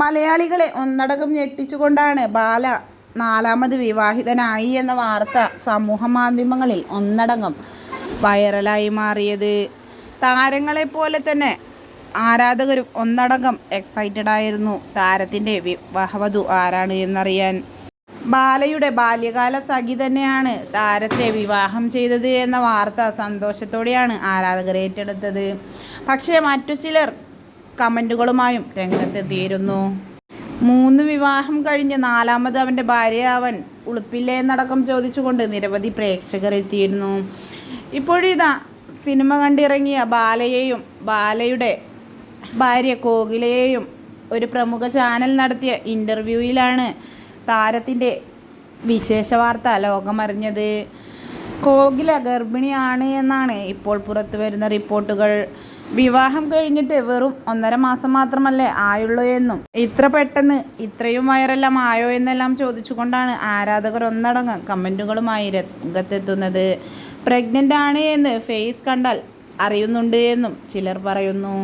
മലയാളികളെ ഒന്നടങ്കം ഞെട്ടിച്ചുകൊണ്ടാണ് ബാല നാലാമത് വിവാഹിതനായി എന്ന വാർത്ത സമൂഹ മാധ്യമങ്ങളിൽ ഒന്നടങ്കം വൈറലായി മാറിയത്. താരങ്ങളെപ്പോലെ തന്നെ ആരാധകരും ഒന്നടങ്കം എക്സൈറ്റഡ് ആയിരുന്നു. താരത്തിന്റെ വിവാഹവധു ആരാണ് എന്നറിയാൻ. ബാലയുടെ ബാല്യകാല സഖി തന്നെയാണ് താരത്തെ വിവാഹം ചെയ്തത് എന്ന വാർത്ത സന്തോഷത്തോടെയാണ് ആരാധകർ ഏറ്റെടുത്തത്. പക്ഷേ മറ്റു ചിലർ കമന്റുകളുമായും രംഗത്തെത്തിയിരുന്നു. മൂന്ന് വിവാഹം കഴിഞ്ഞ് നാലാമത് അവന്റെ ഭാര്യയാവൻ ഉളുപ്പില്ലേ എന്നടക്കം ചോദിച്ചുകൊണ്ട് നിരവധി പ്രേക്ഷകർ എത്തിയിരുന്നു ഇപ്പോഴിതാ സിനിമ കണ്ടിറങ്ങിയ ബാലയെയും ബാലയുടെ ഭാര്യ കോകിലയെയും ഒരു പ്രമുഖ ചാനൽ നടത്തിയ ഇന്റർവ്യൂവിലാണ് താരത്തിന്റെ വിശേഷ വാർത്ത ലോകമറിഞ്ഞത്. കോകില ഗർഭിണിയാണ് എന്നാണ് ഇപ്പോൾ പുറത്തു വരുന്ന റിപ്പോർട്ടുകൾ. വിവാഹം കഴിഞ്ഞിട്ട് വെറും ഒന്നര മാസം മാത്രമല്ലേ ആയുള്ളൂ എന്നും. ഇത്ര പെട്ടെന്ന് ഇത്രയും വയറെല്ലാം ആയോ എന്നെല്ലാം ചോദിച്ചുകൊണ്ടാണ് ആരാധകർ ഒന്നടങ്കം കമന്റുകളുമായി രംഗത്തെത്തുന്നത്. പ്രഗ്നന്റ് ആണ് എന്ന് ഫേസ് കണ്ടാൽ അറിയുന്നുണ്ട് എന്നും ചിലർ പറയുന്നു.